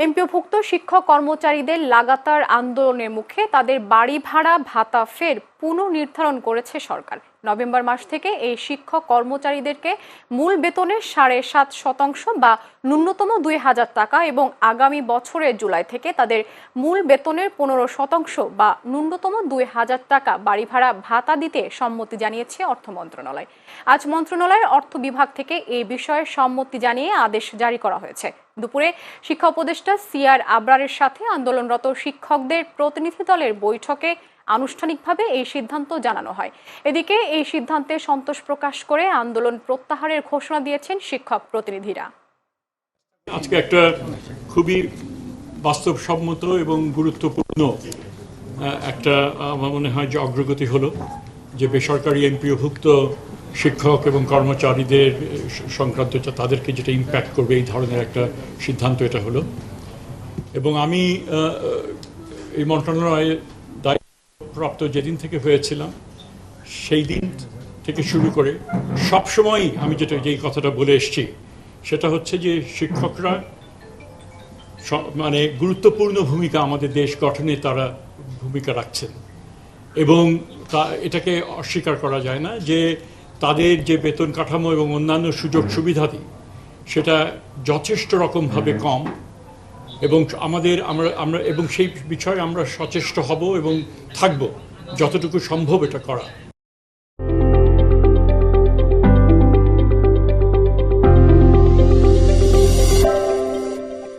এমপিওভুক্ত শিক্ষক কর্মচারীদের লাগাতার আন্দোলনের মুখে তাদের বাড়ি ভাড়া ভাতা ফের পুনর্নির্ধারণ করেছে সরকার। নভেম্বর মাস থেকে এই শিক্ষক কর্মচারীদেরকে মূল বেতনের সাড়ে সাত শতাংশ বা ন্যূনতম দুই হাজার টাকা এবং আগামী বছরের জুলাই থেকে তাদের মূল বেতনের পনেরো শতাংশ বা ন্যূনতম দুই হাজার টাকা বাড়ি ভাড়া ভাতা দিতে সম্মতি জানিয়েছে অর্থ মন্ত্রণালয়। আজ মন্ত্রণালয়ের অর্থ বিভাগ থেকে এই বিষয়ে সম্মতি জানিয়ে আদেশ জারি করা হয়েছে। দুপুরে শিক্ষা উপদেষ্টা সিআর আবরারের সাথে আন্দোলনরত শিক্ষকদের প্রতিনিধি দলের বৈঠকে আনুষ্ঠানিকভাবে এই সিদ্ধান্ত জানানো হয়। এদিকে এই সিদ্ধান্তে সন্তোষ প্রকাশ করে আন্দোলন প্রত্যাহারের ঘোষণা দিয়েছেন শিক্ষক প্রতিনিধিরা। আজকে একটা খুবই বাস্তবসম্মত এবং গুরুত্বপূর্ণ একটা আমার মনে হয় যে অগ্রগতি হলো যে বেসরকারি এমপিওভুক্ত শিক্ষক এবং কর্মচারীদের সংক্রান্ত তাদেরকে যেটা ইম্প্যাক্ট করবে এই ধরনের একটা সিদ্ধান্ত এটা হলো। এবং আমি এই মন্ত্রণালয়ে দায়িত্বপ্রাপ্ত যেদিন থেকে হয়েছিলাম, সেই দিন থেকে শুরু করে সব সময়ই আমি যেটা, যেই কথাটা বলে এসেছি, সেটা হচ্ছে যে শিক্ষকরা মানে গুরুত্বপূর্ণ ভূমিকা আমাদের দেশ গঠনে তারা ভূমিকা রাখছেন। এবং তা, এটাকে অস্বীকার করা যায় না যে তাদের যে বেতন কাঠামো এবং অন্যান্য সুযোগ সুবিধাদি, সেটা যথেষ্ট রকমভাবে কম এবং আমাদের আমরা আমরা, এবং সেই বিষয়ে আমরা সচেষ্ট হব এবং থাকব, যতটুকু সম্ভব এটা করা।